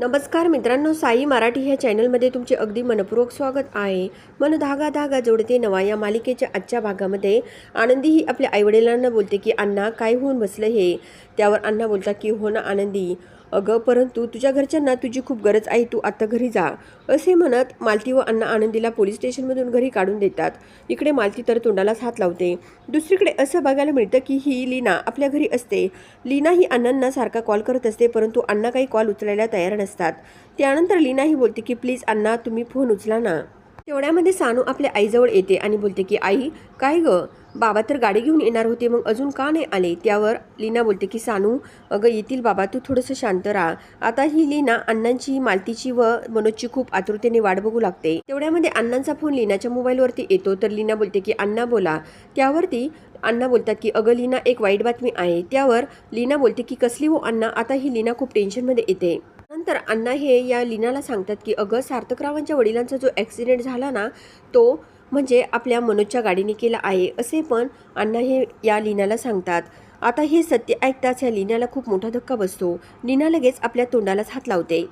नमस्कार मित्रांनो साई मराठी ह्या चॅनलमध्ये तुमचे अगदी मनपूर्वक स्वागत आहे. मन धागा धागा जोडते नवा या मालिकेच्या आजच्या भागामध्ये. आनंदी ही आपल्या आईवडिलांना बोलते की अण्णा काय होऊन बसलं हे? त्यावर अण्णा बोलतात की हो ना आनंदी. अगं परंतु तुझ्या घरच्यांना तुझी खूप गरज आहे तू आता घरी जा. असे म्हणत मालती व अण्णा आनंदीला पोलीस स्टेशनमधून घरी काढून देतात. इकडे मालती तर तोंडालाच हात लावते. दुसरीकडे असं बघायला मिळतं की ही लीना आपल्या घरी असते. लीना ही अण्णांना सारखा कॉल करत असते परंतु अण्णा काही कॉल उचलायला तयार नसतात. त्यानंतर लीना ही बोलते की प्लीज अण्णा तुम्ही फोन उचला ना. तेवढ्यामध्ये सानू आपल्या आईजवळ येते आणि बोलते की आई काय ग? बाबा तर गाडी घेऊन येणार होते मग अजून का नाही आले? त्यावर लीना बोलते की सानू अगं येतील बाबा तू थोडंसं शांत राहा. आता ही लीना अण्णांची मालतीची व मनोजची खूप आतुरतेने वाट बघू लागते. तेवढ्यामध्ये अण्णांचा फोन लीनाच्या मोबाईलवरती येतो तर लीना बोलते की अण्णा बोला. त्यावरती अण्णा बोलतात की अगं लीना एक वाईट बातमी आहे. त्यावर लीना बोलते की कसली हो अण्णा? आता ही लीना खूप टेन्शनमध्ये येते. नंतर अण्णा हे या लीनाला सांगतात की अगं सार्थकरावांच्या वडिलांचा जो ॲक्सिडेंट झाला ना तो म्हणजे आपल्या मनोजच्या गाडीने केला आहे असे पण अण्णा हे या लीनाला सांगतात. आता हे सत्य ऐकताच या लीनाला खूप मोठा धक्का बसतो. लीना लगेच आपल्या तोंडालाच हात लावते.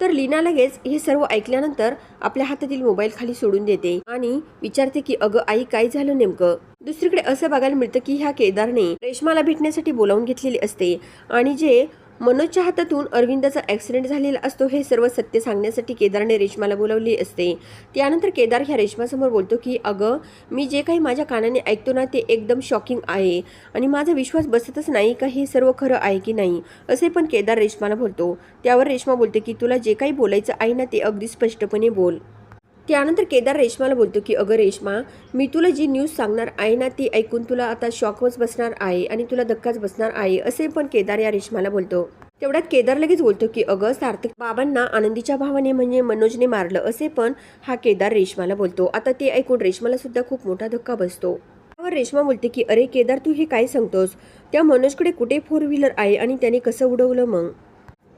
तर लीना लगेच हे सर्व ऐकल्यानंतर आपल्या हातातील मोबाईल खाली सोडून देते आणि विचारते की अगं आई काय झालं नेमकं? दुसरीकडे असं बघायला मिळतं की ह्या केदारने रेशमाला भेटण्यासाठी बोलावून घेतलेली असते आणि जे मनोजच्या हातातून अरविंदाचा ॲक्सिडेंट झालेला असतो हे सर्व सत्य सांगण्यासाठी केदारने रेश्माला बोलावली असते. त्यानंतर केदार ह्या रेश्मासमोर बोलतो की अगं मी जे काही माझ्या कानाने ऐकतो ना ते एकदम शॉकिंग आहे आणि माझा विश्वास बसतच नाही का हे सर्व खरं आहे की नाही? असे पण केदार रेश्माला बोलतो. त्यावर रेश्मा बोलते की तुला जे काही बोलायचं आहे ना ते अगदी स्पष्टपणे बोल. त्यानंतर केदार रेशमाला बोलतो की अगं रेशमा मी तुला जी न्यूज सांगणार आहे ना ती ऐकून तुला आता शॉकच बसणार आहे आणि तुला धक्काच बसणार आहे असे पण केदार या रेशमाला बोलतो. तेवढ्यात केदार लगेच बोलतो की अगं सार्थक बाबांना आनंदीच्या भावाने म्हणजे मनोजने मारलं असे पण हा केदार रेशमाला बोलतो. आता ते ऐकून रेशमाला सुद्धा खूप मोठा धक्का बसतो. त्यावर रेशमा बोलते की अरे केदार तू हे काय सांगतोस? त्या मनोजकडे कुठे फोर व्हीलर आहे आणि त्याने कसं उडवलं मग?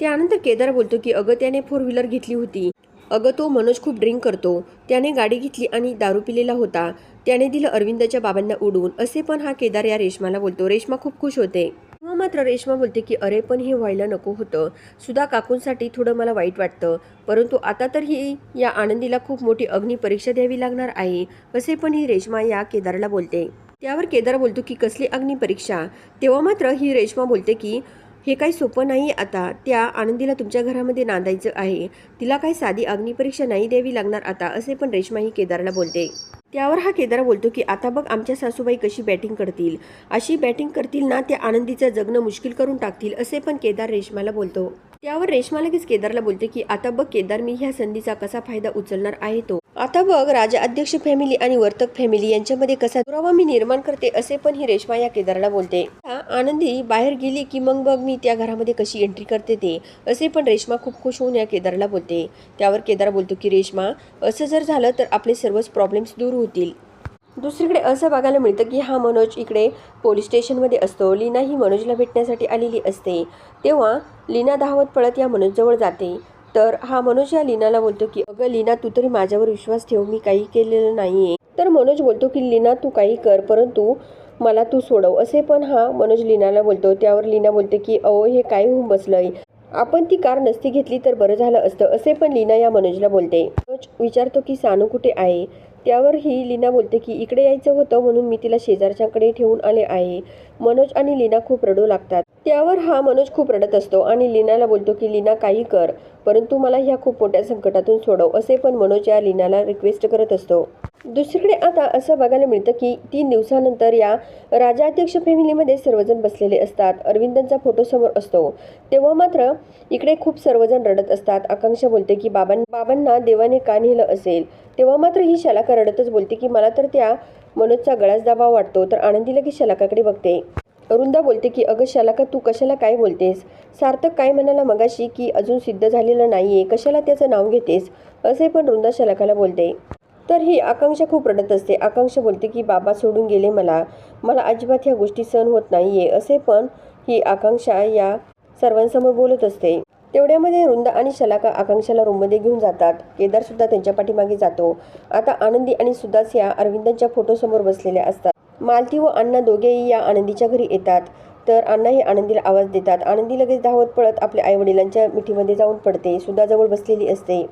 त्यानंतर केदार बोलतो की अगं त्याने फोर व्हीलर घेतली होती. अगं तो मनोज खूप ड्रिंक करतो. त्याने गाडी घेतली आणि दारू पिलेला होता. त्याने दिलं अरविंदच्या बाबांना उडवून. असे पण हा केदार या रेशमाला बोलतो. रेशमा खूप खुश होते. मग मात्र रेशमा बोलते की अरे पण हे व्हायला नको होतं. सुद्धा काकूंसाठी थोडं मला वाईट वाटतं. परंतु आता तर ही या आनंदीला खूप मोठी अग्नी परीक्षा द्यावी लागणार आहे. असे पण ही रेशमा या केदारला बोलते. त्यावर केदार बोलतो की कसली अग्नी परीक्षा? तेव्हा मात्र ही रेशमा बोलते की हे काही सोपं नाही आता. त्या आनंदीला तुमच्या घरामध्ये नांदायचं आहे. तिला काही साधी अग्निपरीक्षा नाही द्यावी लागणार आता असे पण रेशमा ही केदारला बोलते. त्यावर हा केदार बोलतो की आता बघ आमच्या सासूबाई कशी बॅटिंग करतील. अशी बॅटिंग करतील ना त्या आनंदीचं जगणं मुश्किल करून टाकतील असे पण केदार रेशमाला बोलतो. त्यावर रेश्मा लगेच केदारला बोलते की आता बघ केदार मी ह्या संधीचा कसा फायदा उचलणार आहे तो. आता बघ राजा अध्यक्ष फॅमिली आणि वर्तक फॅमिली यांच्यामध्ये कसा दुरावा मी निर्माण करते असे पण ही रेश्मा या केदारला बोलते. आनंदी बाहेर गेली की मग बघ मी त्या घरामध्ये कशी एंट्री करते ते. असे पण रेश्मा खूप खुश होऊन या केदारला बोलते. त्यावर केदार बोलतो की रेश्मा असं जर झालं तर आपले सर्वच प्रॉब्लेम्स दूर होतील. दुसरीकडे असं बघायला मिळतं की हा मनोज इकडे पोलीस स्टेशनमध्ये असतो. लीना ही मनोजला भेटण्यासाठी आलेली असते. तेव्हा लीना धावत पळत या मनोजजवळ जाते. तर हा मनोज या लीनाला बोलतो की अगं लीना तू तरी माझ्यावर विश्वास ठेव मी काही केलेलं नाहीये. तर मनोज बोलतो की लीना तू काही कर परंतु मला तू सोडव. असे पण हा मनोज लीनाला बोलतो. त्यावर लीना बोलते की अहो हे काय होऊन बसलंय? आपण ती कार नसती घेतली तर बरं झालं असतं. असे पण लीना या मनोजला बोलते. मनोज विचारतो की सानू कुठे आहे? त्यावर ही लीना बोलते की इकडे यायचं होतं म्हणून मी तिला शेजारच्याकडे ठेवून आले आहे. मनोज आणि लीना खूप रडू लागतात. त्यावर हा मनोज खूप रडत असतो आणि लीनाला बोलतो की लीना काही कर परंतु मला ह्या खूप मोठ्या संकटातून सोडव असे पण मनोज या लीनाला रिक्वेस्ट करत असतो. दुसरीकडे आता असं बघायला मिळतं की तीन दिवसानंतर या राजाध्यक्ष फॅमिलीमध्ये सर्वजण बसलेले असतात. अरविंदांचा फोटो समोर असतो. तेव्हा मात्र इकडे खूप सर्वजण रडत असतात. आकांक्षा बोलते की बाबां बाबांना देवाने का नेलं असेल? तेव्हा मात्र ही शलाका रडतच बोलते की मला तर त्या मनोजचा गळाच दबाव वाटतो तर आनंदी लगेच शलाकाकडे बघते. अरुंदा बोलते की अगं शलाका तू कशाला काय बोलतेस? सार्थक काय म्हणाला मगाशी की अजून सिद्ध झालेलं नाही आहे कशाला त्याचं नाव घेतेस? असे पण रुंदा शलाकाला बोलते. तर ही आकांक्षा खूप रडत असते. आकांक्षा बोलते की बाबा सोडून गेले मला. मला अजिबात ह्या गोष्टी सहन होत नाही आहे असे पण ही आकांक्षा या सर्वांसमोर बोलत असते. तेवढ्यामध्ये रुंदा आणि शलाका आकांक्षाला रूममध्ये घेऊन जातात. केदारसुद्धा त्यांच्या पाठीमागे जातो. आता आनंदी आणि सुदास या अरविंदांच्या फोटोसमोर बसलेल्या असतात. मालती व अण्णा दोघेही या आनंदीच्या घरी येतात. तर अण्णा हे आनंदीला आवाज देतात. आनंदी लगेच धावत पळत आपल्या आईवडिलांच्या मिठीमध्ये जाऊन पडते. सुधाजवळ बसलेली असते.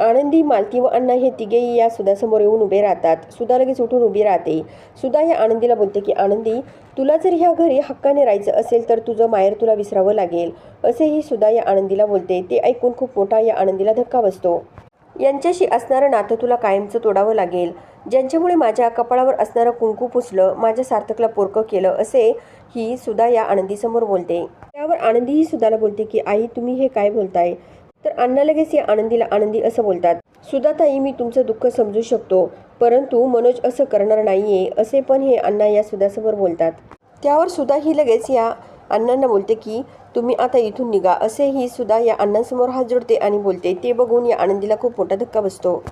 आनंदी मालती व अण्णा हे तिघेही या सुधासमोर येऊन उभे राहतात. सुधा लगेच उठून उभी राहते. सुधा या आनंदीला बोलते की आनंदी तुला जर ह्या घरी हक्काने राहायचं असेल तर तुझं माहेर तुला विसरावं लागेल. असेही सुधा या आनंदीला बोलते. ते ऐकून खूप मोठा या आनंदीला धक्का बसतो. यांच्याशी असणारं नातं तुला कायमचं तोडावं लागेल. ज्यांच्यामुळे माझ्या कपाळावर असणारं कुंकू पुसलं माझ्या सार्थकला पोरकं केलं असे ही सुधा या आनंदीसमोर बोलते. त्यावर आनंदीही सुद्धाला बोलते की आई तुम्ही हे काय बोलताय? तर अण्णा लगेच या आनंदीला आनंदी असं बोलतात. सुधाताई मी तुमचं दुःख समजू शकतो परंतु मनोज असं करणार नाहीये असे पण हे अण्णा या सुधासमोर बोलतात. त्यावर सुद्धा ही लगेच या अण्णांना बोलते की तुम्ही आता इथून निघा असे ही सुद्धा या अण्णांसमोर हात जोडते आणि बोलते. ते बघून या आनंदीला खूप मोठा धक्का बसतो.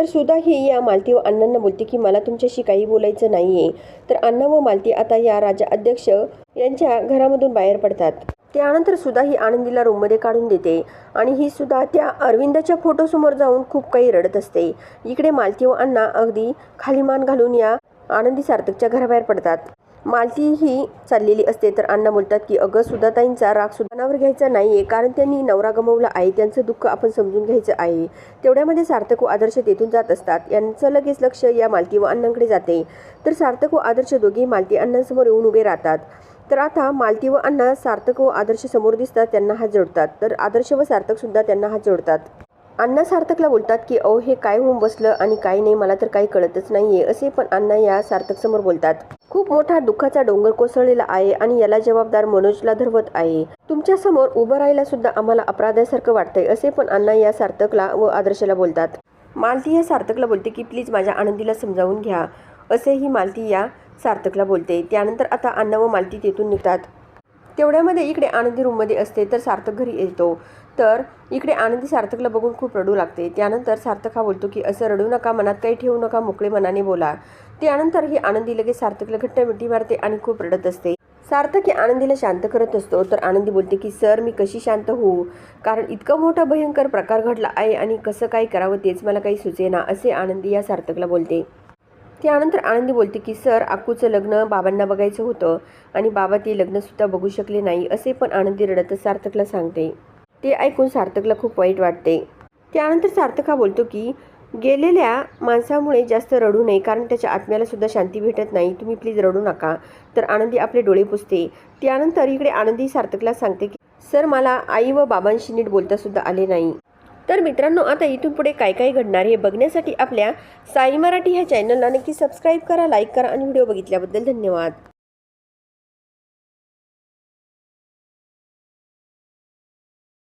तर सुद्धा ही या मालती व अण्णांना बोलते की मला तुमच्याशी काही बोलायचं नाही आहे तर अण्णा व मालती आता या राजा अध्यक्ष यांच्या घरामधून बाहेर पडतात. त्यानंतर सुद्धा ही आनंदीला रूममध्ये काढून देते आणि ही सुद्धा त्या अरविंदाच्या फोटोसमोर जाऊन खूप काही रडत असते. इकडे मालती व अण्णा अगदी खाली मान घालून या आनंदी सार्थकच्या घराबाहेर पडतात. मालती ही चाललेली असते. तर अण्णा बोलतात की अगं सुधाताईंचा राग सुधानावर घ्यायचा नाही आहे कारण त्यांनी नवरा गमावला आहे. त्यांचं दुःख आपण समजून घ्यायचं आहे. तेवढ्यामध्ये सार्थक व आदर्श तेथून जात असतात. यांचं लगेच लक्ष या मालती व अण्णांकडे जाते. तर सार्थक व आदर्श दोघेही मालती अण्णांसमोर येऊन उभे राहतात. तर आता मालती व अण्णा सार्थक व आदर्श समोर दिसतात. त्यांना हात जोडतात. तर आदर्श व सार्थक सुद्धा त्यांना हात जोडतात. अण्णा सार्थकला बोलतात की अहो हे काय होऊन बसलं आणि काय नाही? मला तर काही कळतच नाही आहे असे पण अण्णा या सार्थक समोर बोलतात. खूप मोठा दुःखाचा डोंगर कोसळलेला आहे आणि याला जबाबदार मनोजला धरवत आहे. तुमच्यासमोर उभं राहायला सुद्धा आम्हाला अपराधासारखं वाटतंय असे पण अण्णा या सार्थकला व आदर्शला बोलतात. मालती या सार्थकला बोलते की प्लीज माझ्या आनंदीला समजावून घ्या असेही मालती या सार्थकला बोलते. त्यानंतर आता अण्णा व मालती तेथून निघतात. तेवढ्यामध्ये इकडे आनंदी रूममध्ये असते तर सार्थक घरी येतो. तर इकडे आनंदी सार्थकला बघून खूप रडू लागते. त्यानंतर सार्थक हा बोलतो की असं रडू नका मनात काही ठेवू नका मोकळे मनाने बोला. त्यानंतर ही आनंदी लगेच सार्थकला घट्ट मिठी मारते आणि खूप रडत असते. सार्थक ही आनंदीला शांत करत असतो तर आनंदी बोलते की सर मी कशी शांत होऊ? कारण इतका मोठा भयंकर प्रकार घडला आहे आणि कसं काय करावं तेच मला काही सुचेना असे आनंदी या सार्थकला बोलते. त्यानंतर आनंदी बोलते की सर आकूचं लग्न बाबांना बघायचं होतं आणि बाबा ते लग्नसुद्धा बघू शकले नाही असे पण आनंदी रडतच सार्थकला सांगते. ते ऐकून सार्थकला खूप वाईट वाटते. त्यानंतर सार्थक हा बोलतो की गेलेल्या माणसामुळे जास्त रडू नये कारण त्याच्या आत्म्याला सुद्धा शांती भेटत नाही. तुम्ही प्लीज रडू नका. तर आनंदी आपले डोळे पुसते. त्यानंतर इकडे आनंदी सार्थकला सांगते की सर मला आई व बाबांशी नीट बोलता सुद्धा आले नाही. तर मित्रांनो आता इथून पुढे काय काय घडणार हे बघण्यासाठी आपल्या साई मराठी ह्या चॅनलला नक्की सबस्क्राईब करा लाईक करा आणि व्हिडिओ बघितल्याबद्दल धन्यवाद.